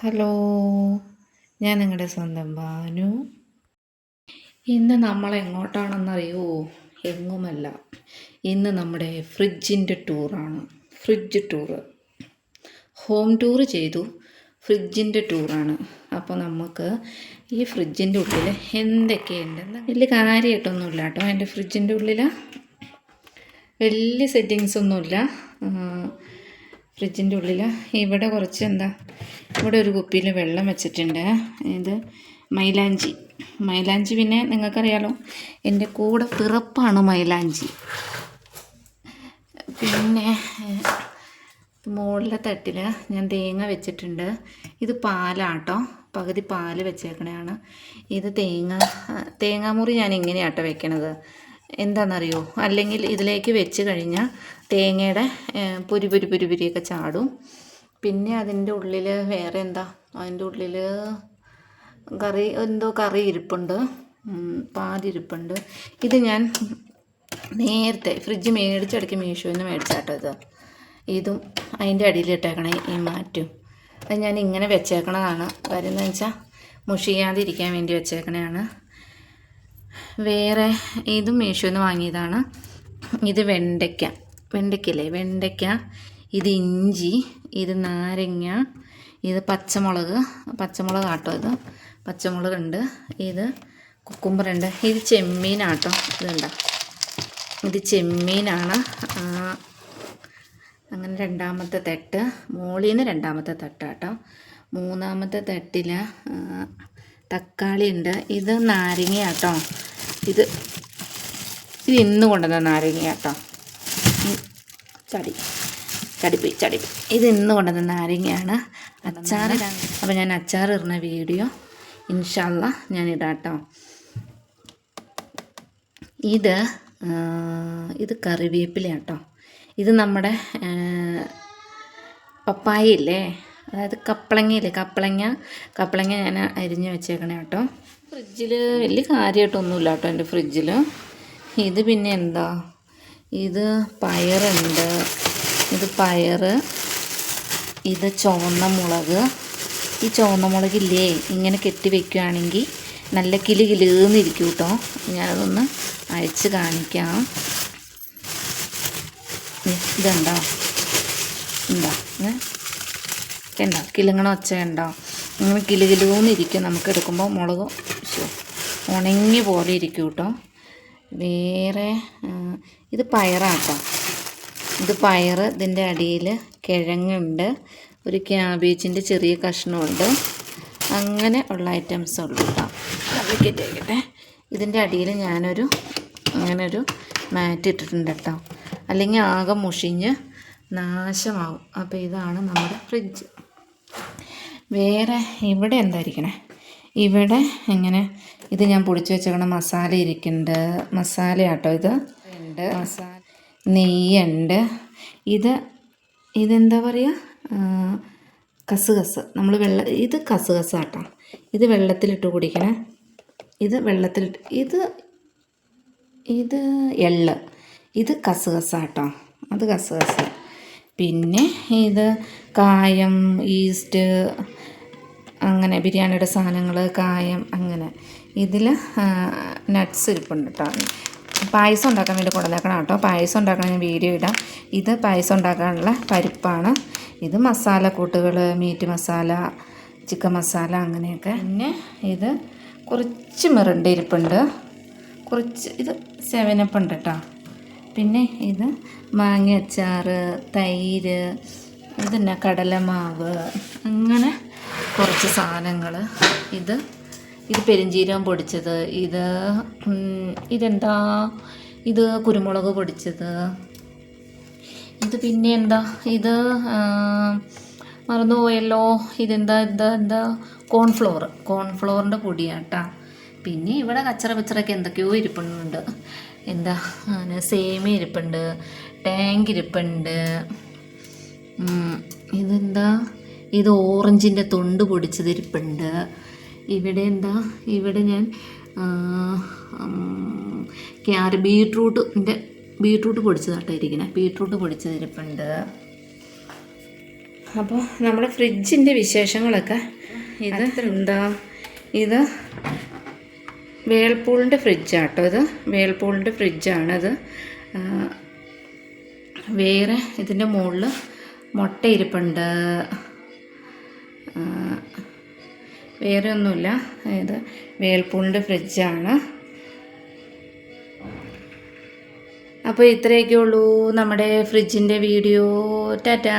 Hello ഞാൻ നിങ്ങളുടെ സ്വന്തം ബാനു ഇന്ന് നമ്മൾ എങ്ങോട്ടാണെന്നറിയോ? എങ്ങുമല്ല. ഇന്ന് നമ്മുടെ ഫ്രിഡ്ജിന്റെ ടൂറാണ്. Fridge tour. ഹോം ടൂറ് ചെയ്തു. ഫ്രിഡ്ജിന്റെ ടൂറാണ്. അപ്പോൾ നമുക്ക് ഈ ഫ്രിഡ്ജിന്റെ ഉള്ളിൽ എന്തൊക്കെയുണ്ടെന്ന് വലിയ കാര്യമായിട്ടൊന്നുമില്ല കേട്ടോ. എന്റെ ഫ്രിഡ്ജിന്റെ ഉള്ളിൽ വലിയ സെറ്റിങ്സ് ഒന്നുമില്ല ഫ്രിഡ്ജിന്റെ ഉള്ളിൽ ഇവിടെ കുറച്ച് എന്താ ഇവിടെ ഒരു കുപ്പിയിൽ വെള്ളം വെച്ചിട്ടുണ്ട്. ഇത് മൈലാഞ്ചി. മൈലാഞ്ചി പിന്നെ നിങ്ങൾക്കറിയാലോ എന്റെ കൂടെ പിറപ്പാണ് മൈലാഞ്ചി. പിന്നെ മുകളിലെ തട്ടിൽ ഞാൻ തേങ്ങ വെച്ചിട്ടുണ്ട്. ഇത് പാലാട്ടോ പകുതി പാൽ വെച്ചേക്കണതാണ്. ഇത് തേങ്ങ തേങ്ങാമുറി ഞാൻ ഇങ്ങനെയാട്ടോ വെക്കണത്? എന്താണെന്നറിയോ? അല്ലെങ്കിൽ ഇതിലേക്ക് വെച്ച് കഴിഞ്ഞാൽ തേങ്ങയുടെ പുരി പുരി പുരി പുരിയൊക്കെ ചാടും. പിന്നെ അതിന്റെ ഉള്ളിൽ വേറെ എന്താ? അതിന്റെ ഉള്ളിൽ കറി എന്തോ കറി ഇരിപ്പുണ്ട്. പാലിരിപ്പുണ്ട് ഇത് ഞാൻ നേരത്തെ ഫ്രിഡ്ജ് മേടിച്ചടക്കി മീഷോയിൽ നിന്ന് മേടിച്ചാട്ടോ ഇത്. ഇതും അതിന്റെ അടിയിലിട്ടേക്കണേ ഈ മാറ്റും. അത് ഞാൻ ഇങ്ങനെ വെച്ചേക്കണതാണ്. വരുന്നതെന്ന് വെച്ചാൽ മുഷിയാതിരിക്കാൻ വേണ്ടി വെച്ചേക്കണതാണ് വേറെ ഇതും മീഷോയിൽ നിന്ന് വാങ്ങിയതാണ്. ഇത് വെണ്ടയ്ക്ക. വെണ്ടയ്ക്കല്ലേ വെണ്ടയ്ക്ക ഇത് ഇഞ്ചി ഇത് നാരങ്ങ ഇത് പച്ചമുളക്. പച്ചമുളക് ആട്ടോ ഇത്. പച്ചമുളക് ഉണ്ട്. ഇത് കുക്കുമ്പറുണ്ട് ഇത് ചെമ്മീനാട്ടോ. ഇതുണ്ടോ ഇത് ചെമ്മീനാണ്. അങ്ങനെ രണ്ടാമത്തെ തട്ട്. മോളിൽ നിന്ന് രണ്ടാമത്തെ തട്ടാട്ടോ. മൂന്നാമത്തെ തട്ടിൽ തക്കാളി ഉണ്ട് ഇത് നാരങ്ങ കേട്ടോ ഇത് ഇത് ഇന്ന് കൊണ്ടുവന്ന നാരങ്ങ കേട്ടോ ചടി. ചടിപ്പി ചടിപ്പി ഇത് ഇന്ന് കൊണ്ടുവന്ന നാരങ്ങയാണ്. അച്ചാർ അപ്പോൾ ഞാൻ അച്ചാർ ഇടുന്ന വീഡിയോ ഇൻഷല്ല ഞാൻ ഇടാട്ടോ. ഇത് ഇത് കറിവേപ്പില കേട്ടോ ഇത് നമ്മുടെ പപ്പായ ഇല്ലേ? അതായത് കപ്പളങ്ങയില്ലേ? കപ്പളങ്ങ. കപ്പളങ്ങ ഞാൻ അരിഞ്ഞ് വെച്ചേക്കണേ കേട്ടോ. ഫ്രിഡ്ജിൽ വലിയ കാര്യമായിട്ടൊന്നുമില്ല കേട്ടോ എന്റെ ഫ്രിഡ്ജിൽ ഇത് പിന്നെ എന്താ? ഇത് പയറുണ്ട്. ഇത് പയർ ഇത് ചുവന്ന മുളക്. ഈ ചുവന്ന മുളകില്ലേ? ഇങ്ങനെ കെട്ടി വെക്കുകയാണെങ്കിൽ നല്ല കിലി കിലുന്നിരിക്കും കേട്ടോ. ഞാനതൊന്ന് അഴിച്ച് കാണിക്കാം. ഇതുണ്ടോ ഉണ്ടോ ഉണ്ടോ കിലുങ്ങണ ഒച്ച ഉണ്ടോ ഇങ്ങനെ കിലുന്നിരിക്കും നമുക്ക് എടുക്കുമ്പോൾ മുളക് ഉണങ്ങി പോലെ ഇരിക്കും കേട്ടോ. വേറെ ഇത് പയറാട്ടോ. ഇത് പയർ ഇതിന്റെ അടിയിൽ കിഴങ്ങുണ്ട്. ഒരു ക്യാബേജിന്റെ ചെറിയ കഷ്ണമുണ്ട്. അങ്ങനെ ഉള്ള ഐറ്റംസ് ഉള്ളൂ കേട്ടോ. കറിക്കറ്റേക്കട്ടെ ഇതിന്റെ അടിയിൽ ഞാനൊരു അങ്ങനൊരു മാറ്റ് ഇട്ടിട്ടുണ്ട് കേട്ടോ. അല്ലെങ്കിൽ ആകെ മുഷിഞ്ഞ് നാശമാവും. അപ്പോൾ ഇതാണ് നമ്മുടെ ഫ്രിഡ്ജ് വേറെ ഇവിടെ എന്തായിരിക്കണേ? ഇവിടെ എങ്ങനെ? ഇത് ഞാൻ പൊടിച്ച് വെച്ചേക്കണ മസാല ഇരിക്കുന്നുണ്ട്. മസാല ആട്ടോ ഇത്. ഉണ്ട്. മസാല. നെയ്യുണ്ട്. ഇത് ഇതെന്താ പറയുക കസുകസ് നമ്മൾ വെള്ള ഇത് കസുകസ് ആട്ടോ ഇത് വെള്ളത്തിലിട്ട് കുടിക്കണേ. ഇത് വെള്ളത്തിലിട്ട് ഇത് ഇത് എള്ള്. ഇത് കസുകസാട്ടോ അത് കസുകസ് പിന്നെ ഇത് കായം ഈസ്റ്റ് അങ്ങനെ ബിരിയാണിയുടെ സാധനങ്ങൾ കായം അങ്ങനെ. ഇതിൽ നട്ട്സ് ഇരിപ്പുണ്ട് കേട്ടോ പായസം ഉണ്ടാക്കാൻ വേണ്ടി കൊണ്ടുവന്നേക്കണം കേട്ടോ പായസം ഉണ്ടാക്കാൻ ഞാൻ വീഡിയോ ഇടാം. ഇത് പായസം ഉണ്ടാക്കാനുള്ള പരിപ്പാണ്. ഇത് മസാല കൂട്ടുകൾ മീറ്റ് മസാല ചിക്കൻ മസാല അങ്ങനെയൊക്കെ. പിന്നെ ഇത് കുറച്ച് മിറണ്ട ഇരിപ്പുണ്ട്. കുറച്ച് ഇത് സെവനപ്പ് ഉണ്ട് കേട്ടോ പിന്നെ ഇത് മാങ്ങ അച്ചാർ തൈര് ഇതെന്നാ കടലമാവ് അങ്ങനെ കുറച്ച് സാധനങ്ങൾ ഇത് ഇത് പെരിഞ്ചീരകം പൊടിച്ചത് ഇത് ഇതെന്താ ഇത് കുരുമുളക് പൊടിച്ചത് ഇത് പിന്നെ എന്താ ഇത് മറന്നുപോയല്ലോ ഇതെന്താ എന്താ എന്താ കോൺഫ്ലോർ കോൺഫ്ലോറിന്റെ പൊടിയാട്ടാ. പിന്നെ ഇവിടെ കച്ചറ പച്ചറൊക്കെ എന്തൊക്കെയോ ഇരിപ്പുണ്ട്. എന്താ സേമ ഇരിപ്പുണ്ട് ടാങ്ക് ഇരിപ്പുണ്ട് ഇതെന്താ ഇത് ഓറഞ്ചിന്റെ തൊണ്ട് പൊടിച്ചതിരിപ്പുണ്ട്. ഇവിടെ എന്താ? ഇവിടെ ഞാൻ ക്യാര ബീട്രൂട്ടിന്റെ ബീട്രൂട്ട് പൊടിച്ചതാട്ടോ ഇരിക്കുന്നത് ബീട്രൂട്ട് പൊടിച്ചതിരിപ്പുണ്ട്. അപ്പോൾ നമ്മുടെ ഫ്രിഡ്ജിന്റെ വിശേഷങ്ങളൊക്കെ ഇത് എന്താ? ഇത് വേൾപൂളിന്റെ ഫ്രിഡ്ജാട്ടോ ഇത്. വേൾപൂളിന്റെ ഫ്രിഡ്ജാണത് വേറെ ഇതിന്റെ മുകളിൽ മുട്ട ഇരിപ്പുണ്ട്. വേറെ ഒന്നുമില്ല ഇത് വേൾപൂളിന്റെ ഫ്രിഡ്ജാണ്. അപ്പോൾ ഇത്രയൊക്കെ ഉള്ളൂ നമ്മുടെ ഫ്രിഡ്ജിന്റെ വീഡിയോ. ടാറ്റാ.